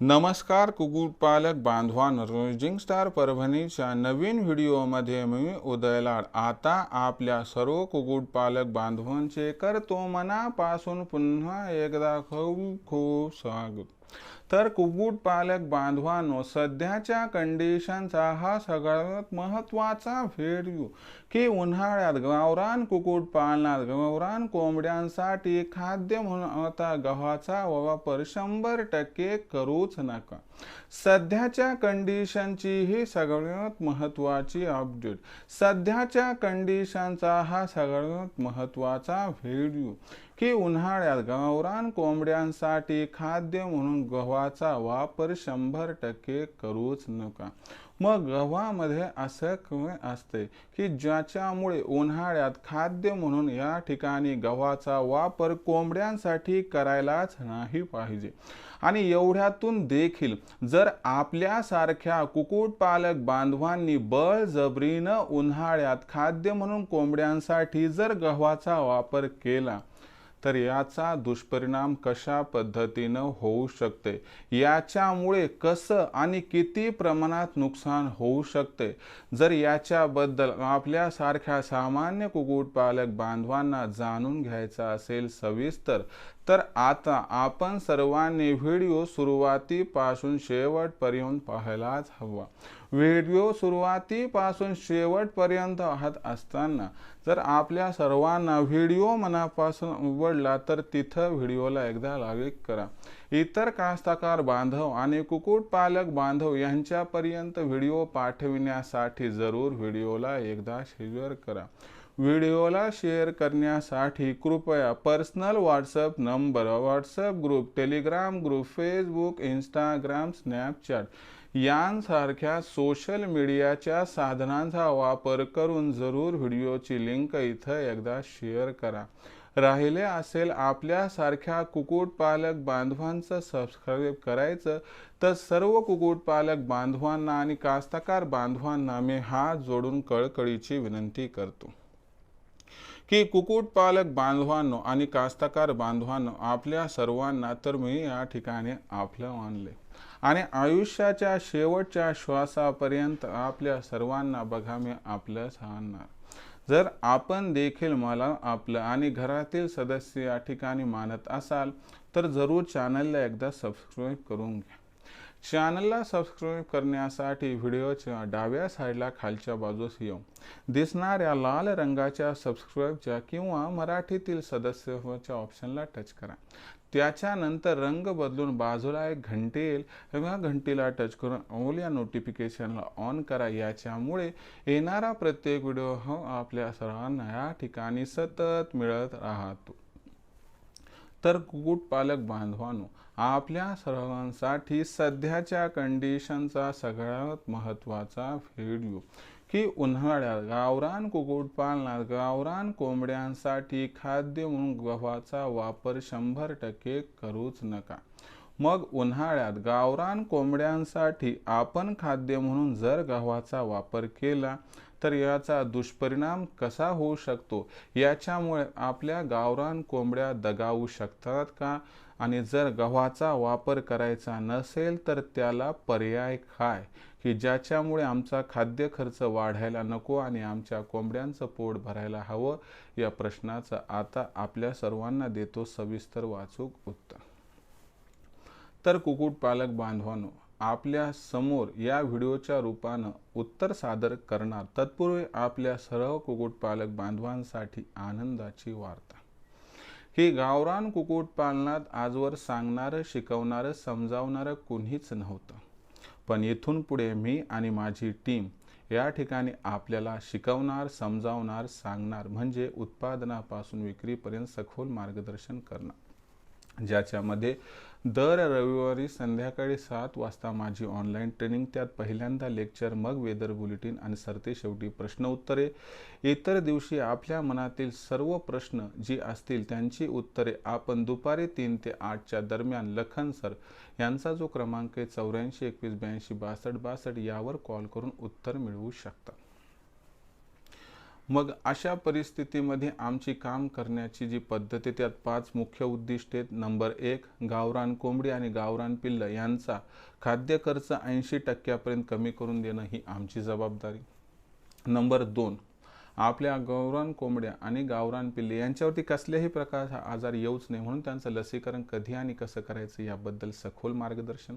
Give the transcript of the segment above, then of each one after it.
नमस्कार कुक्कुटपालक बांधवांनो. रोजिंग स्टार परभणीच्या नवीन व्हिडिओमध्ये मी उदयलाड आता आपल्या सर्व कुक्कुटपालक बांधवांचे करतो मनापासून पुन्हा एकदा खूप खूप स्वागत. तर कुक्कुटपालक बांधवांनो सध्याच्या कंडिशनचा हा सगळ्यात महत्त्वाचा व्हिडिओ की उन्हाळ्यात गावरान कुक्कुटपालनात गावरान कोंबड्यांसाठी खाद्य म्हणून आता गव्हाचा वापर शंभर टक्के करूच नका. सध्याच्या कंडिशनची ही सगळ्यात महत्त्वाची अपडेट सध्याच्या कंडिशनचा हा सगळ्यात महत्त्वाचा व्हिडिओ की उन्हाळ्यात गावरान कोंबड्यांसाठी खाद्य म्हणून गव्हाचा वापर शंभर टक्के करूच नका. मग गव्हामध्ये असं काय असते की ज्याच्यामुळे उन्हाळ्यात खाद्य म्हणून या ठिकाणी गव्हाचा वापर कोंबड्यांसाठी करायलाच नाही पाहिजे. आणि एवढ्यातून देखील जर आपल्यासारख्या कुक्कुटपालक बांधवांनी बळजबरीनं उन्हाळ्यात खाद्य म्हणून कोंबड्यांसाठी जर गव्हाचा वापर केला तर याचा दुष्परिणाम कशा पद्धतीनं होऊ शकते? याच्यामुळे कसं आणि किती प्रमाणात नुकसान होऊ शकते? जर याच्याबद्दल आपल्यासारख्या सामान्य कुक्कुटपालक बांधवांना जाणून घ्यायचा असेल सविस्तर तर आता आपण सर्वांनी व्हिडिओ सुरुवातीपासून शेवटपर्यंत पाहायलाच हवा. व्हिडिओ सुरुवातीपासून शेवटपर्यंत पाहत असताना जर आपल्या सर्वांना व्हिडिओ मनापासून उघडला तर तिथं व्हिडिओला एकदा लाईक करा. इतर कास्तकार बांधव आणि कुक्कुटपालक बांधव यांच्यापर्यंत व्हिडिओ पाठविण्यासाठी जरूर व्हिडिओला एकदा शेअर करा. व्हिडिओला शेअर करण्यासाठी कृपया personal WhatsApp number WhatsApp group Telegram group Facebook Instagram Snapchat यांसारख्या सोशल मीडियाच्या साधनांचा वापर करून जरूर व्हिडिओची लिंक इथं एकदा शेअर करा. राहिले असेल आपल्यासारख्या कुक्कुटपालक बांधवांचं सबस्क्राईब करायचं तर सर्व कुक्कुटपालक बांधवांना आणि कास्तकार बांधवांना मी हात जोडून कळकळीची विनंती करतो. की कुक्कुटपालक बांधवांनो आणि कास्तकार बांधवांनो आपल्या सर्वांना तर मी या ठिकाणी आपलं मानले. आणि आयुष्याच्या शेवटच्या श्वासापर्यंत आपल्या सर्वांना बघा मी आपलं सांगणार. जर आपण देखील मला आपलं आणि घरातील सदस्य या ठिकाणी मानत असाल तर जरूर चॅनलला एकदा सबस्क्राईब करून घ्या. चॅनलला सबस्क्राईब करण्यासाठी व्हिडिओच्या डाव्या साईडला खालच्या बाजूस येऊ दिसणाऱ्या लाल रंगाच्या सबस्क्राईबच्या किंवा मराठीतील सदस्यच्या ऑप्शनला टच करा. त्याच्यानंतर रंग बदलून बाजूला एक घंटी येईल ह्या घंटीला टच करून ऑल या नोटिफिकेशनला ऑन करा. याच्यामुळे येणारा प्रत्येक व्हिडिओ हा आपल्या सर्वांना या ठिकाणी सतत मिळत राहतो. तर कुक्कुटपालक बांधवांनो आपल्या सर्वांसाठी सध्याच्या कंडिशनचा सगळ्यात महत्त्वाचा व्हिडिओ की उन्हाळ्यात गावरान कुक्कुटपालनात गावरान कोंबड्यांसाठी खाद्य म्हणून गव्हाचा वापर शंभर टक्के करूच नका. मग उन्हाळ्यात गावरान कोंबड्यांसाठी आपण खाद्य म्हणून जर गव्हाचा वापर केला तर याचा दुष्परिणाम कसा होऊ शकतो? याच्यामुळे आपल्या गावरान कोंबड्या दगावू शकतात का? आणि जर गव्हाचा वापर करायचा नसेल तर त्याला पर्याय काय? की ज्याच्यामुळे आमचा खाद्य खर्च वाढायला नको आणि आमच्या कोंबड्यांचं पोट भरायला हवं या प्रश्नाचं आता आपल्या सर्वांना देतो सविस्तर वाचूक उत्तर. तर कुक्कुटपालक बांधवांनो आपल्यासमोर या व्हिडिओच्या रूपानं उत्तर सादर करणार तत्पूर्वी आपल्या सर्व कुक्कुटपालक बांधवांसाठी आनंदाची वार्ता. ही गावरान कुक्कुटपालनात आजवर सांगणारं शिकवणारं समजावणारं कुणीच नव्हतं. पण इथून पुढे मी आणि माझी टीम या ठिकाणी आपल्याला शिकवणार समजावणार सांगणार म्हणजे उत्पादनापासून विक्रीपर्यंत सखोल मार्गदर्शन करणार. ज्याच्यामध्ये दर रविवारी संध्याकाळी सात वाजता माझी ऑनलाईन ट्रेनिंग त्यात पहिल्यांदा लेक्चर मग वेदर बुलेटिन आणि सरते शेवटी प्रश्न उत्तरे. इतर दिवशी आपल्या मनातील सर्व प्रश्न जी असतील त्यांची उत्तरे आपण दुपारी तीन ते आठच्या दरम्यान लखन सर यांचा जो क्रमांक आहे चौऱ्याऐंशी एकवीस ब्याऐंशी बासष्ट बासष्ट यावर कॉल करून उत्तर मिळवू शकता. मग अशा परिस्थितीमध्ये आमची काम करण्याची जी पद्धत आहे त्यात पाच मुख्य उद्दिष्टे आहेत. नंबर एक गावरान कोंबडी आणि गावरान पिल्ल यांचा खाद्य खर्च ऐंशी टक्क्यापर्यंत कमी करून देणं ही आमची जबाबदारी. नंबर दोन आपल्या गौरान कोंबड्या आणि गावरान पिल्ले यांच्यावरती कसल्याही प्रकारचा आजार येऊच नाही म्हणून त्यांचं लसीकरण कधी आणि कसं करायचं याबद्दल सखोल मार्गदर्शन.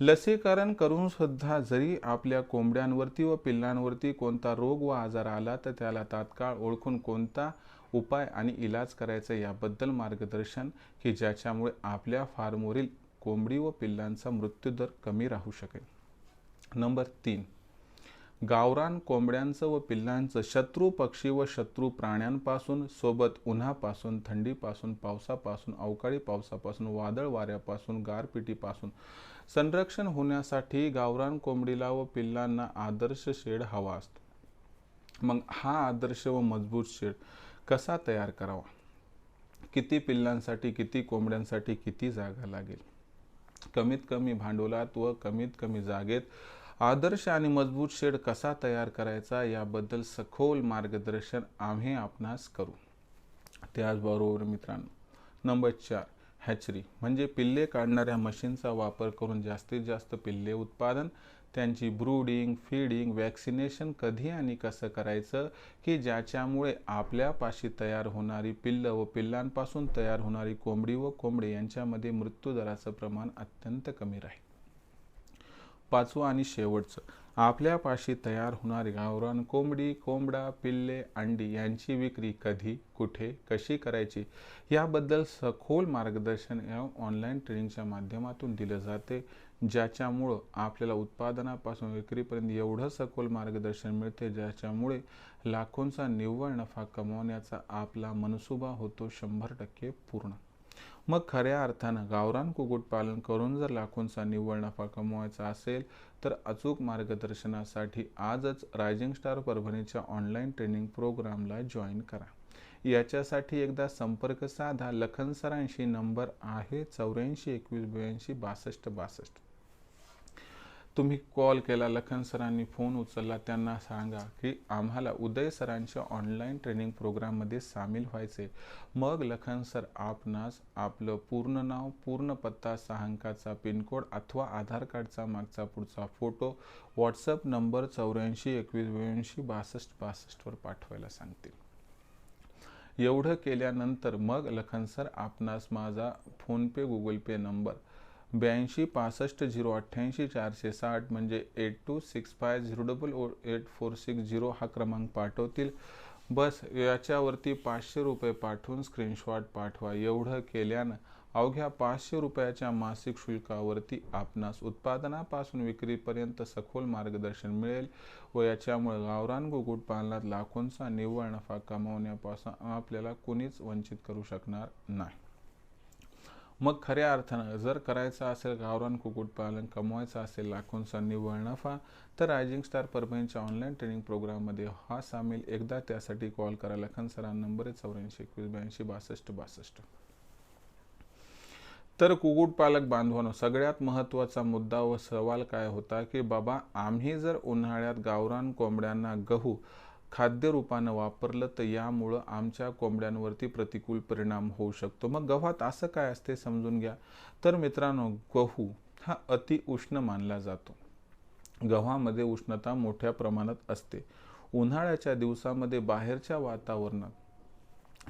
लसीकरण करून सुद्धा जरी आपल्या कोंबड्यांवरती व पिल्लांवरती कोणता रोग व आजार आला तर त्याला तात्काळ ओळखून कोणता उपाय आणि इलाज करायचा याबद्दल मार्गदर्शन की ज्याच्यामुळे आपल्या फार्मवरील कोंबडी व पिल्लांचा मृत्यूदर कमी राहू शकेल. नंबर तीन. गावरान कोंबड्यांचं व पिल्लांचं शत्रू पक्षी व शत्रू प्राण्यांपासून सोबत उन्हापासून थंडीपासून पावसापासून अवकाळी पावसापासून वादळ वाऱ्यापासून गारपिटीपासून संरक्षण होण्यासाठी गावरान कोंबडीला व पिल्लांना आदर्श शेड हवा असतो. मग हा आदर्श व मजबूत शेड कसा तयार करावा? किती पिल्लांसाठी किती कोंबड्यांसाठी किती जागा लागेल? कमीत कमी भांडवलात व कमीत कमी जागेत आदर्श आणि मजबूत शेड कसा तयार करायचा याबद्दल सखोल मार्गदर्शन आम्ही आपणास करू. त्याचबरोबर मित्रांनो नंबर चार हॅचरी म्हणजे पिल्ले काढणाऱ्या मशीनचा वापर करून जास्तीत जास्त पिल्ले उत्पादन त्यांची ब्रूडिंग फीडिंग वॅक्सिनेशन कधी आणि कसं करायचं की ज्याच्यामुळे आपल्यापाशी तयार होणारी पिल्लं व पिल्लांपासून तयार होणारी कोंबडी व कोंबडी यांच्यामध्ये मृत्यूदराचं प्रमाण अत्यंत कमी राहील. पाचवं आणि शेवटचं. आपल्यापाशी तयार होणारी गावरान कोंबडी कोंबडा पिल्ले अंडी यांची विक्री कधी कुठे कशी करायची याबद्दल सखोल मार्गदर्शन या ऑनलाईन ट्रेनिंगच्या माध्यमातून दिलं जाते. ज्याच्यामुळं आपल्याला उत्पादनापासून विक्रीपर्यंत एवढं सखोल मार्गदर्शन मिळते ज्याच्यामुळे लाखोंचा निव्वळ नफा कमवण्याचा आपला मनसुबा होतो शंभर टक्के पूर्ण. मग खऱ्या अर्थानं गावरान कुक्कुटपालन करून जर लाखोंचा निव्वळ नफा कमवायचा असेल तर अचूक मार्गदर्शनासाठी आजच रायझिंग स्टार परभणीच्या ऑनलाईन ट्रेनिंग प्रोग्रामला जॉईन करा. याच्यासाठी एकदा संपर्क साधा. लखन सरांशी नंबर आहे चौऱ्याऐंशी एकवीस ब्याऐंशी बासष्ट बासष्ट. तुम्ही कॉल केला लखन सरांनी फोन उचलला त्यांना सांगा की आम्हाला उदय सरांच्या ऑनलाईन ट्रेनिंग प्रोग्राममध्ये सामील व्हायचे मग लखन सर आपणास आपलं पूर्ण नाव पूर्ण पत्ता सहा अंकाचा पिनकोड अथवा आधार कार्डचा मागचा पुढचा फोटो व्हॉट्सअप नंबर चौऱ्याऐंशी एकवीस ब्याऐंशी बासष्ट बासष्टवर पाठवायला सांगतील. एवढं केल्यानंतर मग लखन सर आपणास माझा फोनपे गुगल पे नंबर ब्याऐंशी पासष्ट झिरो अठ्ठ्याऐंशी चारशे साठ म्हणजे eight two six five zero double O eight four six zero हा क्रमांक पाठवतील. बस याच्यावरती पाचशे रुपये पाठवून स्क्रीनशॉट पाठवा. एवढं केल्यानं अवघ्या पाचशे रुपयाच्या मासिक शुल्कावरती आपणास उत्पादनापासून विक्रीपर्यंत सखोल मार्गदर्शन मिळेल व याच्यामुळे गावरान कुक्कुटपालनात लाखोंचा निव्वळ नफा कमावण्यापासून आपल्याला कोणीच वंचित करू शकणार नाही. मग खऱ्या अर्थानं जर करायचं असेल गावरान कुक्कुटपालन कमवायचं असेल लाखोंचा निव्वळ नफा तर रायझिंग स्टार परभणीच्या ऑनलाईन ट्रेनिंग प्रोग्राममध्ये हा सामील एकदा त्यासाठी कॉल करा. लखन सरा नंबर आहे चौऱ्याऐंशी एकवीस ब्याऐंशी बासष्ट बासष्ट. तर कुक्कुटपालक बांधवांनो सगळ्यात महत्त्वाचा मुद्दा व सवाल काय होता की बाबा आम्ही जर उन्हाळ्यात गावरान कोंबड्यांना गहू खाद्यरूपानं वापरलं तर यामुळं आमच्या कोंबड्यांवरती प्रतिकूल परिणाम होऊ शकतो. मग गव्हात असं काय असते समजून घ्या. तर मित्रांनो गहू हा अति उष्ण मानला जातो. गव्हामध्ये उष्णता मोठ्या प्रमाणात असते. उन्हाळ्याच्या दिवसामध्ये बाहेरच्या वातावरणात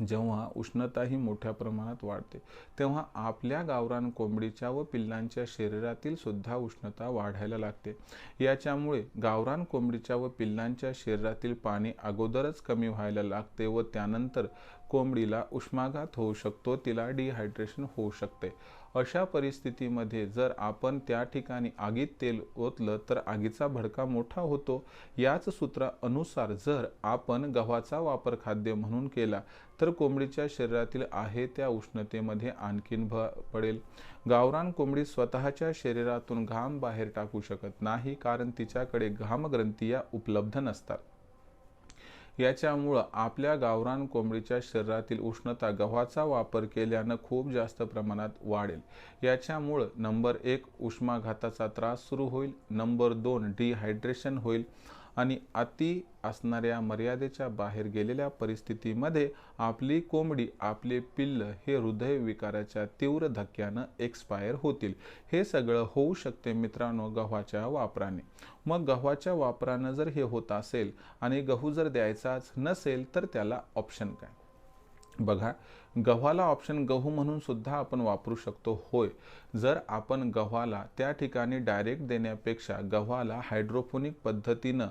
जेव्हा उष्णता ही मोठ्या प्रमाणात वाढते तेव्हा आपल्या गावरान कोंबडीच्या व पिल्लांच्या शरीरातील सुद्धा उष्णता वाढायला लागते. याच्यामुळे गावरान कोंबडीच्या व पिल्लांच्या शरीरातील पाणी अगोदरच कमी व्हायला लागते व त्यानंतर कोंबडीला उष्माघात होऊ शकतो तिला डिहायड्रेशन होऊ शकते. अशा परिस्थितीमध्ये जर आपण त्या ठिकाणी आगीत तेल ओतलं तर आगीचा भडका मोठा होतो. याच सूत्रानुसार जर आपण गव्हाचा वापर खाद्य म्हणून केला तर कोंबडीच्या शरीरातील आहे त्या उष्णतेमध्ये आणखीन भ पडेल. गावरान कोंबडी स्वतःच्या शरीरातून घाम बाहेर टाकू शकत नाही कारण तिच्याकडे घामग्रंथी उपलब्ध नसतात. याच्यामुळं आपल्या गावरान कोंबडीच्या शरीरातील उष्णता गव्हाचा वापर केल्यानं खूप जास्त प्रमाणात वाढेल. याच्यामुळं नंबर एक उष्माघाताचा त्रास सुरू होईल. नंबर दोन डिहायड्रेशन होईल. आणि अति असणाऱ्या मर्यादेच्या बाहेर गेलेल्या परिस्थितीमध्ये आपली कोंबडी आपले पिल्ल हे हृदयविकाराच्या तीव्र धक्क्यानं एक्सपायर होतील. हे सगळं होऊ शकते मित्रांनो गव्हाच्या वापराने. मग गव्हाच्या वापरानं जर हे होत असेल आणि गहू जर द्यायचाच नसेल तर त्याला ऑप्शन काय? बघा गव्हाला ऑप्शन गहू म्हणून सुद्धा आपण वापरू शकतो. होय जर आपण गव्हाला त्या ठिकाणी डायरेक्ट देण्यापेक्षा गव्हाला हायड्रोफोनिक पद्धतीनं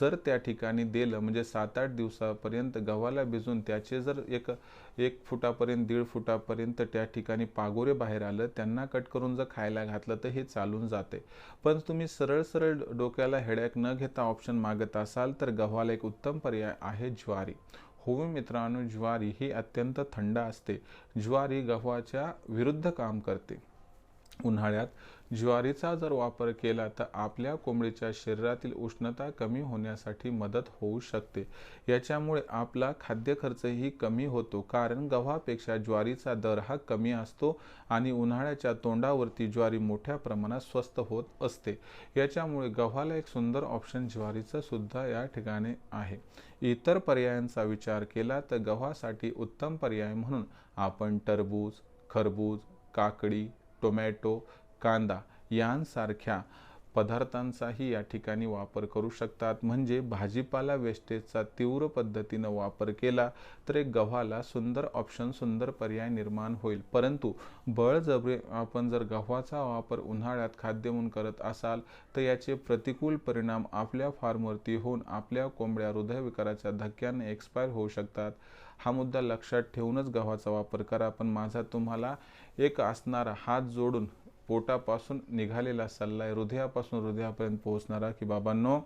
जर त्या ठिकाणी दिलं म्हणजे सात आठ दिवसापर्यंत गव्हाला भिजून त्याचे जर एक एक फुटापर्यंत दीड फुटापर्यंत त्या ठिकाणी पागोरे बाहेर आलं त्यांना कट करून जर खायला घातलं तर हे चालून जाते. पण तुम्ही सरळ सरळ डोक्याला हेडॅक न घेता ऑप्शन मागत असाल तर गव्हाला एक उत्तम पर्याय आहे ज्वारी. होय मित्रांनो ज्वारी ही अत्यंत थंड असते. ज्वारी गव्हाच्या विरुद्ध काम करते. उन्हाळ्यात ज्वारीचा जर वापर केला तर आपल्या कोंबडीच्या शरीरातील उष्णता कमी होण्यासाठी मदत होऊ शकते. याच्यामुळे आपला खाद्य खर्चही कमी होतो कारण गव्हापेक्षा ज्वारीचा दर हा कमी असतो आणि उन्हाळ्याच्या तोंडावरती ज्वारी मोठ्या प्रमाणात स्वस्त होत असते. याच्यामुळे गव्हाला एक सुंदर ऑप्शन ज्वारीचं सुद्धा या ठिकाणी आहे. इतर पर्यायांचा विचार केला तर गव्हासाठी उत्तम पर्याय म्हणून आपण टरबूज खरबूज काकडी टोमॅटो कांदा यांसारख्या पदार्थांचाही या ठिकाणी वापर करू शकतात. म्हणजे भाजीपाला वेस्टेजचा तीव्र पद्धतीनं वापर केला तर एक गव्हाला सुंदर ऑप्शन सुंदर पर्याय निर्माण होईल. परंतु बळजबरी आपण जर गव्हाचा वापर उन्हाळ्यात खाद्य म्हणून करत असाल तर याचे प्रतिकूल परिणाम आपल्या फार्मवरती होऊन आपल्या कोंबड्या हृदयविकाराच्या धक्क्याने एक्सपायर होऊ शकतात. हा मुद्दा लक्षात ठेवूनच गव्हाचा वापर करा. पण माझा तुम्हाला एक असणारा हात जोडून पोटापासून निघालेला सल्ला आहे. हृदयापासून हृदयापर्यंत पोहोचणारा की बाबांनो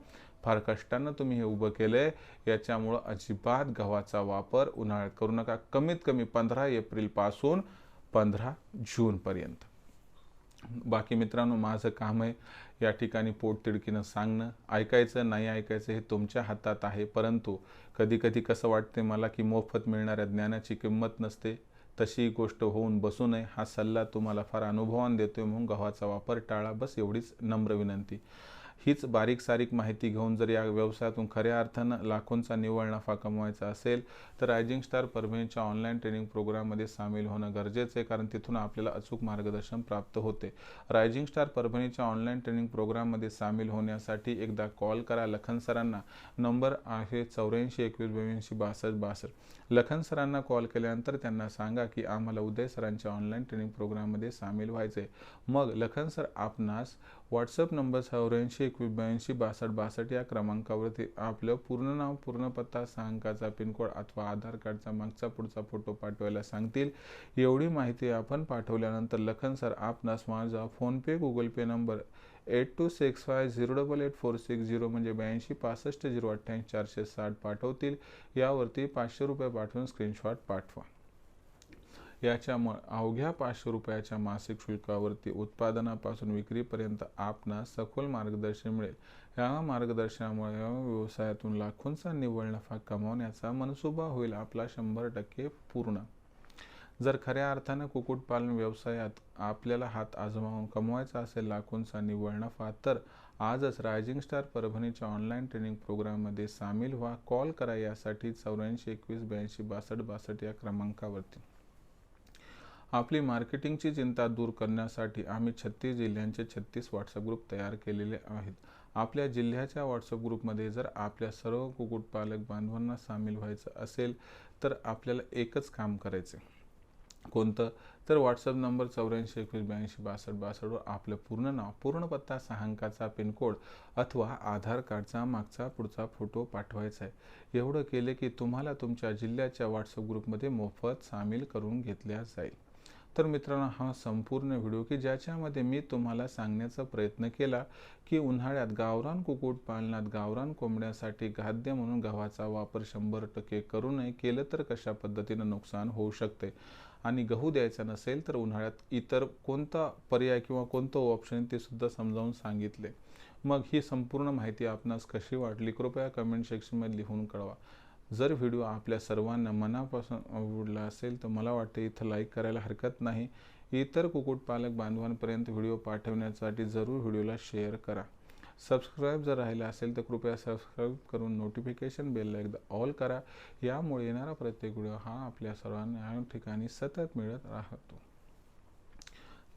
फार कष्टानं तुम्ही हे उभं केलंय. याच्यामुळं अजिबात गव्हाचा वापर उन्हाळ्यात करू नका. कमीत कमी पंधरा एप्रिलपासून पंधरा जूनपर्यंत बाकी मित्रांनो माझं काम आहे या ठिकाणी पोटतिडकीनं सांगणं. ऐकायचं नाही ऐकायचं हे तुमच्या हातात आहे. परंतु कधी कधी कसं वाटते मला की मोफत मिळणाऱ्या ज्ञानाची किंमत नसते. तशी गोष्ट होऊन बसू नये. हा सल्ला तुम्हाला फार अनुभवान देतोय म्हणून गव्हाचा वापर टाळा. बस एवढीच नम्र विनंती. हीच बारीक सारीक माहिती घेऊन जर या व्यवसायातून खऱ्या अर्थानं लाखोंचा निव्वळ नफा कमवायचा असेल तर रायझिंग स्टार परभणीच्या ऑनलाईन ट्रेनिंग प्रोग्राममध्ये सामील होणं गरजेचं आहे कारण तिथून आपल्याला अचूक मार्गदर्शन प्राप्त होते. रायझिंग स्टार परभणीच्या ऑनलाईन ट्रेनिंग प्रोग्राममध्ये सामील होण्यासाठी एकदा कॉल करा लखन सरांना. नंबर आहे चौऱ्याऐंशी एकवीस ब्याऐंशी बासष्ट बासष्ट. लखन सरांना कॉल केल्यानंतर त्यांना सांगा की आम्हाला उदय सरांच्या ऑनलाईन ट्रेनिंग प्रोग्राममध्ये सामील व्हायचे मग लखन सर आपणास व्हॉट्सअप नंबर चौऱ्याऐंशी एकवीस ब्याऐंशी बासष्ट बासष्ट या क्रमांकावरती आपलं पूर्ण नाव पूर्ण पत्ता सहा अंकाचा पिनकोड अथवा आधार कार्डचा मागचा पुढचा फोटो पाठवायला सांगतील. एवढी माहिती आपण पाठवल्यानंतर लखन सर आपणास माझा PhonePe Google Pay number eight two six five zero double eight four six zero म्हणजे ब्याऐंशी पासष्ट झिरो अठ्ठ्याऐंशी चारशे साठ पाठवतील. यावरती पाचशे रुपये पाठवून स्क्रीनशॉट पाठवा. याच्यामुळे अवघ्या पाचशे रुपयाच्या मासिक शुल्कावरती उत्पादनापासून विक्रीपर्यंत आपणास सखोल मार्गदर्शन मिळेल. या मार्गदर्शनामुळे या व्यवसायातून लाखोंचा निव्वळ नफा कमावण्याचा मनसुबा होईल आपला शंभर टक्के पूर्ण. जर खऱ्या अर्थानं कुक्कुटपालन व्यवसायात आपल्याला हात आजमावून कमवायचा असेल लाखोंचा निव्वळ नफा तर आजच रायझिंग स्टार परभणीच्या ऑनलाईन ट्रेनिंग प्रोग्राममध्ये सामील व्हा कॉल करा यासाठी चौऱ्याऐंशी एकवीस ब्याऐंशी बासष्ट बासष्ट या क्रमांकावरती. आपली मार्केटिंगची चिंता दूर करण्यासाठी आम्ही छत्तीस जिल्ह्यांचे छत्तीस व्हॉट्सअप ग्रुप तयार केलेले आहेत. आपल्या जिल्ह्याच्या व्हॉट्सअप ग्रुपमध्ये जर आपल्या सर्व कुक्कुटपालक बांधवांना सामील व्हायचं असेल तर आपल्याला एकच काम करायचे कोणतं? तर व्हॉट्सअप नंबर चौऱ्याऐंशी एकवीस ब्याऐंशी बासष्ट बासष्टवर आपलं पूर्ण नाव पूर्ण पत्ता सहा अंकाचा पिनकोड अथवा आधार कार्डचा मागचा पुढचा फोटो पाठवायचा आहे. एवढं केले की तुम्हाला तुमच्या जिल्ह्याच्या व्हॉट्सअप ग्रुपमध्ये मोफत सामील करून घेतल्या जाईल. तर मित्रांनो हा संपूर्ण व्हिडिओ की ज्याच्यामध्ये मी तुम्हाला सांगण्याचा प्रयत्न केला की उन्हाळ्यात गावरान कुक्कुटपालनात गावरान कोंबड्यासाठी खाद्य म्हणून गव्हाचा वापर शंभर टक्के करू नये. केलं तर कशा पद्धतीनं नुकसान होऊ शकते? आणि गहू द्यायचा नसेल तर उन्हाळ्यात इतर कोणता पर्याय किंवा कोणतं ऑप्शन ते सुद्धा समजावून सांगितले. मग ही संपूर्ण माहिती आपणास कशी वाटली? कृपया कमेंट सेक्शनमध्ये लिहून कळवा. जर व्हिडिओ आपल्या सर्वांना मनापासून आवडला असेल तर मला वाटते इथं लाईक करायला हरकत नाही. इतर कुक्कुटपालक बांधवांपर्यंत व्हिडिओ पाठवण्यासाठी जरूर व्हिडिओला शेअर करा. सबस्क्राईब जर राहिला असेल तर कृपया सबस्क्राईब करून नोटिफिकेशन बेलला एकदा ऑल करा. यामुळे येणारा प्रत्येक व्हिडिओ हा आपल्या सर्वांना या ठिकाणी सतत मिळत राहतो.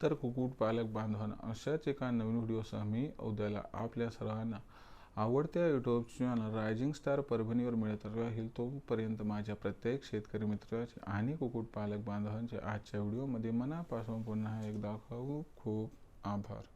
तर कुक्कुटपालक बांधवांना अशाच एका नवीन व्हिडिओसह मी उद्याला आपल्या सर्वांना आवडत्या यूट्यूब चॅनल रायझिंग स्टार परभणीवर मिळत राहील तोपर्यंत माझ्या प्रत्येक शेतकरी मित्राचे आणि कुक्कुटपालक बांधवांचे आजच्या व्हिडिओमध्ये मनापासून पुन्हा एकदा खूप खूप आभार.